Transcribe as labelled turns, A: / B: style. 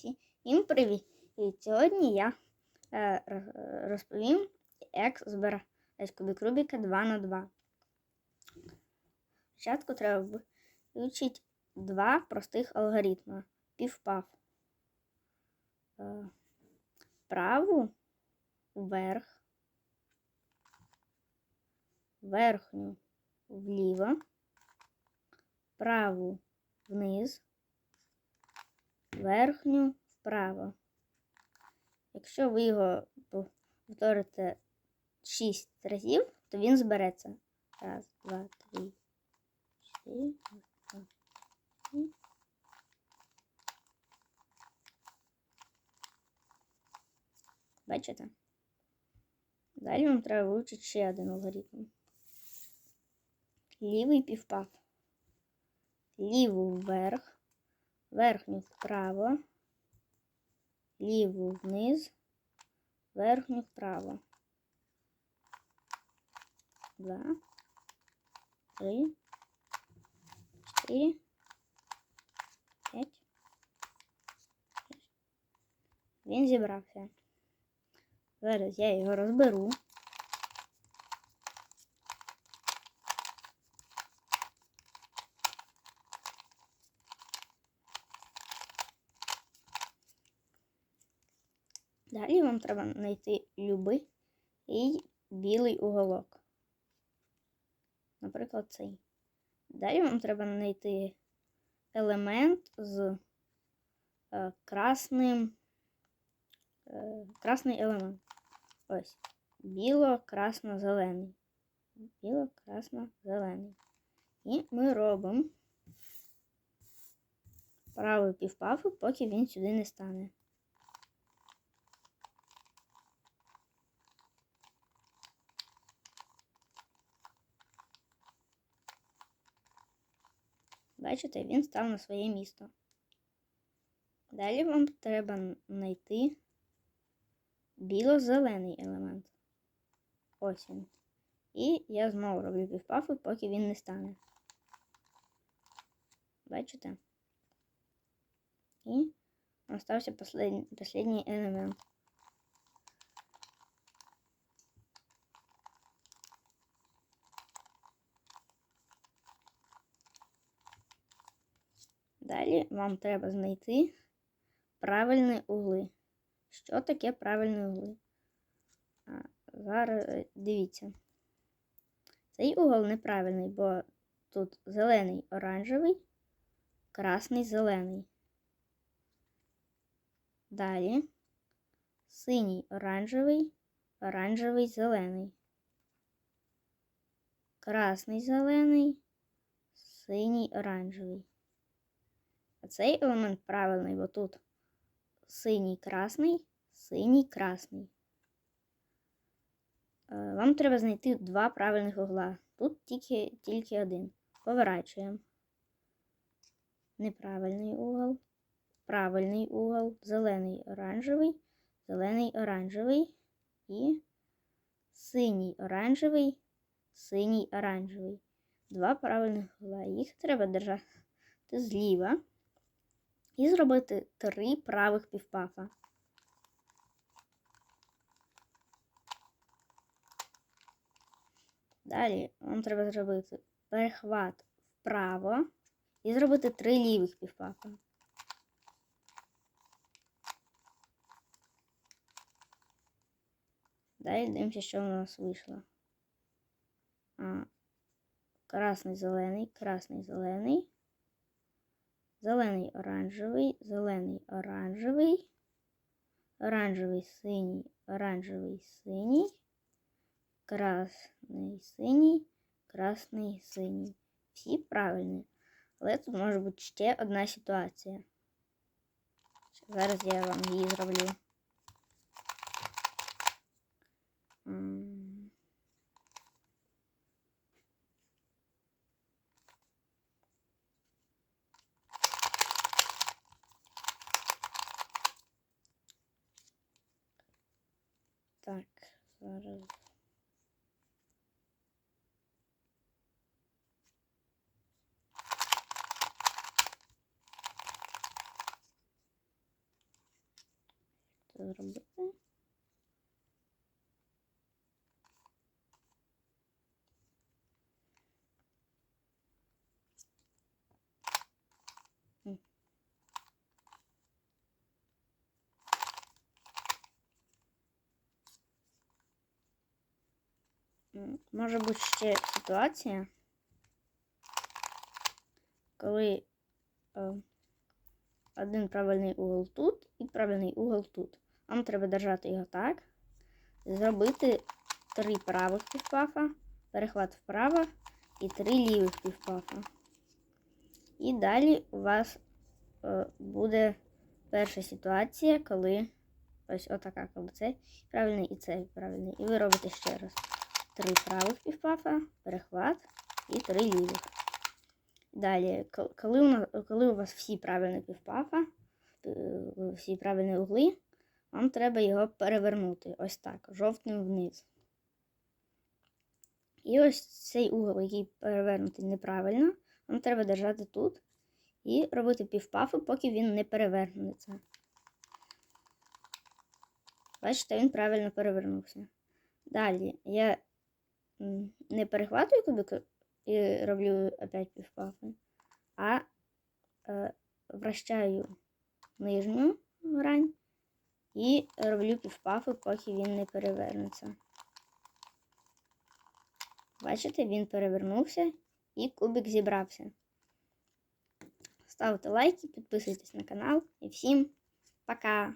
A: Всім привіт! І сьогодні я е, розповім, як збирати кубик Рубіка 2 на 2. Спочатку треба вивчити два простих алгоритми. Півпав. Е, праву вверх, верхню вліво, праву вниз, верхню вправо. Якщо ви його повторите 6 разів, то він збереться. Раз, два, три, чотири. п'ять, шість. Бачите? Далі вам треба вивчити ще один алгоритм. Лівий півпав. Ліву вверх, верхню вправо, ліву вниз, верхню вправо. Два, три, чотири, п'ять. Він зібрався. Зараз я його розберу. Далі вам треба знайти любий білий уголок. Наприклад, цей. Далі вам треба знайти елемент з е, красним, е, красний елемент. Ось. Біло-красно-зелений. Біло-красно-зелений. І ми робимо правий півпафу, поки він сюди не стане. Бачите, він став на своє місто. Далі вам треба знайти біло-зелений елемент. Ось він. І я знову роблю півпафи, поки він не стане. Бачите? І остався послед... последній елемент. Далі вам треба знайти правильні угли. Що таке правильні угли? А, зараз е, дивіться. Цей угол неправильний, бо тут зелений оранжевий, красний зелений. Далі синій оранжевий, оранжевий зелений. Красний зелений, синій оранжевий. Цей елемент правильний, бо тут синій красний, синій красний. Е, Вам треба знайти два правильних угла. Тут тільки, тільки один. Поворачуємо. Неправильний угол, правильний угол, зелений оранжевий, зелений оранжевий і синій оранжевий, синій оранжевий. Два правильних угла. Їх треба держати зліва і зробити три правих півпафа. Далі вам треба зробити перехват вправо і зробити три лівих півпафа. Далі дивимося, що у нас вийшло. А, красний зелений, красний зелений, зелений оранжевий, зелений оранжевий, оранжевий синій, оранжевий синій, красний синій, красний синій. Всі правильні. Але тут може бути ще одна ситуація. Зараз я вам її зроблю. farkları Durum bitti. Може бути ще ситуація, коли е, один правильний угол тут і правильний угол тут. Вам треба держати його так, зробити три правих півпафа, перехват вправо і три лівих півпафа. І далі у вас е, буде перша ситуація, коли ось отака, коли цей правильний і цей правильний. І ви робите ще раз три правих півпафа, перехват і три лівих. Далі, коли у, нас, коли у вас всі правильні півпафа, е, всі правильні угли, вам треба його перевернути ось так, жовтим вниз. І ось цей угол, який перевернутий неправильно, вам треба держати тут і робити півпафи, поки він не перевернеться. Бачите, він правильно перевернувся. Далі я не перехватую кубик і роблю опять півпафи, а е, вращаю нижню грань і роблю півпафи, поки він не перевернеться. Бачите, він перевернувся і кубик зібрався. Ставте лайки, підписуйтесь на канал і всім пока!